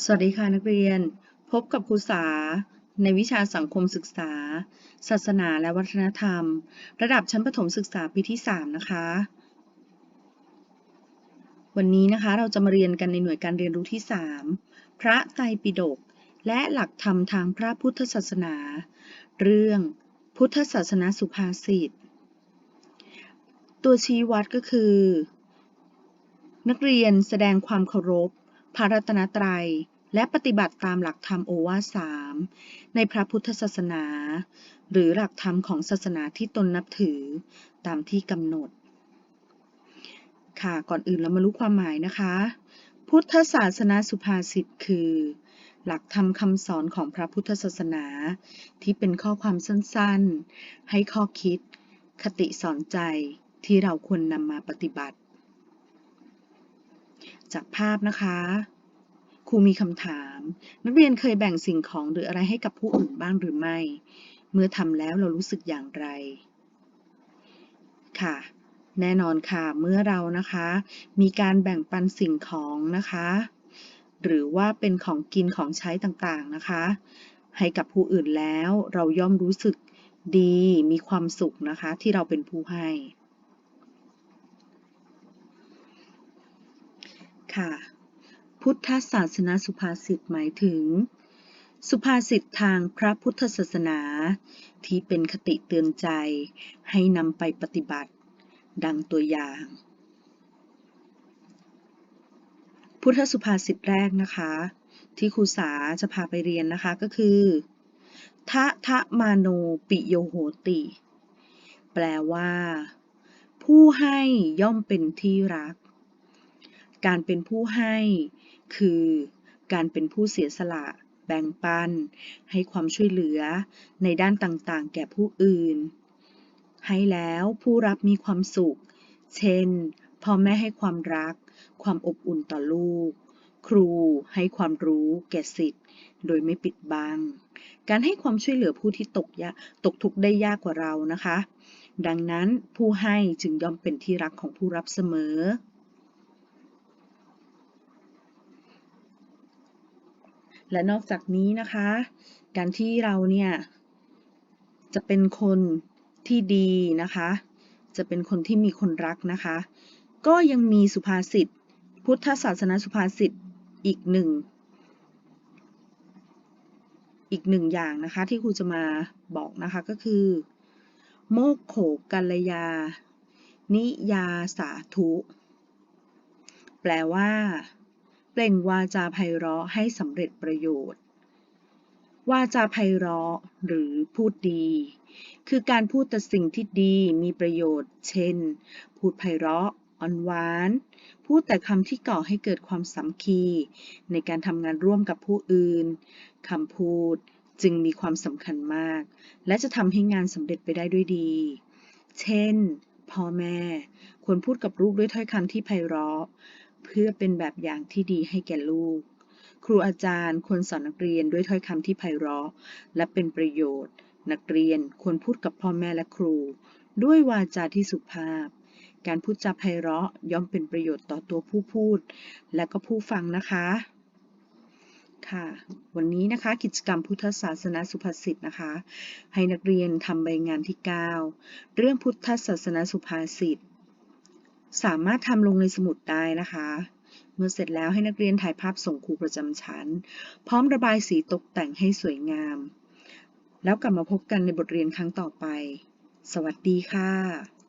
สวัสดีค่ะนักเรียน พบกับครูสา ในวิชาสังคมศึกษา ศาสนาและวัฒนธรรม ระดับชั้นประถมศึกษาปีที่ 3 นะคะ วันนี้นะคะเราจะมาเรียนกันในหน่วยการเรียนรู้ที่ 3 พระไตรปิฎกและหลักธรรมทางพระพุทธศาสนา เรื่องพุทธศาสนาสุภาษิตตัวชี้วัดก็คือ นักเรียนแสดงความเคารพ พระรัตนตรัย และปฏิบัติตามหลักธรรมโอวาทสามในพระพุทธศาสนา หรือหลักธรรมของศาสนาที่ตนนับถือตามที่กำหนด ค่ะก่อนอื่นเรามารู้ความหมายนะคะ พุทธศาสนาสุภาษิตคือ หลักธรรมคำสอนของพระพุทธศาสนา ที่เป็นข้อความสั้นๆ ให้ข้อคิด คติสอนใจที่เราควรนำมาปฏิบัติ จากภาพนะคะครูมีคำถาม นักเรียนเคยแบ่งสิ่งของหรืออะไรให้กับผู้อื่นบ้างหรือไม่ เมื่อทำแล้วเรารู้สึกอย่างไร ค่ะ แน่นอนค่ะ เมื่อเรานะคะ มีการแบ่งปันสิ่งของนะคะ หรือว่าเป็นของกินของใช้ต่างๆนะคะ ให้กับผู้อื่นแล้วเราย่อมรู้สึกดีมีความสุขนะคะ ที่เราเป็นผู้ให้ ค่ะ พุทธศาสนาสุภาษิตหมายถึง สุภาษิตทางพระพุทธศาสนา ที่เป็นคติเตือนใจ ให้นำไปปฏิบัติ ดังตัวอย่าง พุทธสุภาษิตแรกนะคะ ที่ครูสาจะพาไปเรียนนะคะก็คือทะทะมาโนปิโยโหติ แปลว่า ผู้ให้ย่อมเป็นที่รัก การเป็นผู้ให้ คือการเป็นผู้เสียสละ แบ่งปัน ให้ความช่วยเหลือในด้านต่างๆ แก่ผู้อื่น ให้แล้วผู้รับมีความสุข เช่น พ่อแม่ให้ความรัก ความอบอุ่นต่อลูก ครูให้ความรู้แก่สิทธิ์โดยไม่ปิดบัง การให้ความช่วยเหลือผู้ที่ตกยากตกทุกข์ได้ยากกว่าเรานะคะ ดังนั้นผู้ให้จึงย่อมเป็นที่รักของผู้รับเสมอ และนอกจากนี้นะคะ การที่เราเนี่ยจะเป็นคนที่ดีนะคะ จะเป็นคนที่มีคนรักนะคะ ก็ยังมีสุภาษิต พุทธศาสนาสุภาษิตอีกหนึ่งอีกหนึ่งอย่างนะคะที่ครูจะมาบอกนะคะก็คือ โมกโขกัลยา นิยาสาธุ แปลว่า เปล่งวาจาไพเราะให้สำเร็จประโยชน์ วาจาไพเราะหรือพูดดี คือการพูดแต่สิ่งที่ดีมีประโยชน์ เช่น พูดไพเราะอ่อนหวาน พูดแต่คำที่ก่อให้เกิดความสามัคคี ในการทำงานร่วมกับผู้อื่นคำพูดจึงมีความสำคัญมาก และจะทำให้งานสำเร็จไปได้ด้วยดี เช่น พ่อแม่ ควรพูดกับลูกด้วยถ้อยคำที่ไพเราะ พื่อเป็นแบบอย่างที่ดีให้แก่ลูก ครูอาจารย์ควรสอนนักเรียนด้วยถ้อยคำที่ไพเราะและเป็นประโยชน์ นักเรียนควรพูดกับพ่อแม่และครู ด้วยวาจาที่สุภาพ การพูดจาไพเราะย่อมเป็นประโยชน์ต่อตัวผู้พูด และก็ผู้ฟังนะคะค่ะวันนี้นะคะกิจกรรมพุทธศาสนาสุภาษิตนะคะ ให้นักเรียนทำใบงานที่ 9 เรื่องพุทธศาสนาสุภาษิต สามารถทำลงในสมุดได้นะคะ เมื่อเสร็จแล้วให้นักเรียนถ่ายภาพส่งครูประจำชั้น พร้อมระบายสีตกแต่งให้สวยงาม แล้วกลับมาพบกันในบทเรียนครั้งต่อไป สวัสดีค่ะ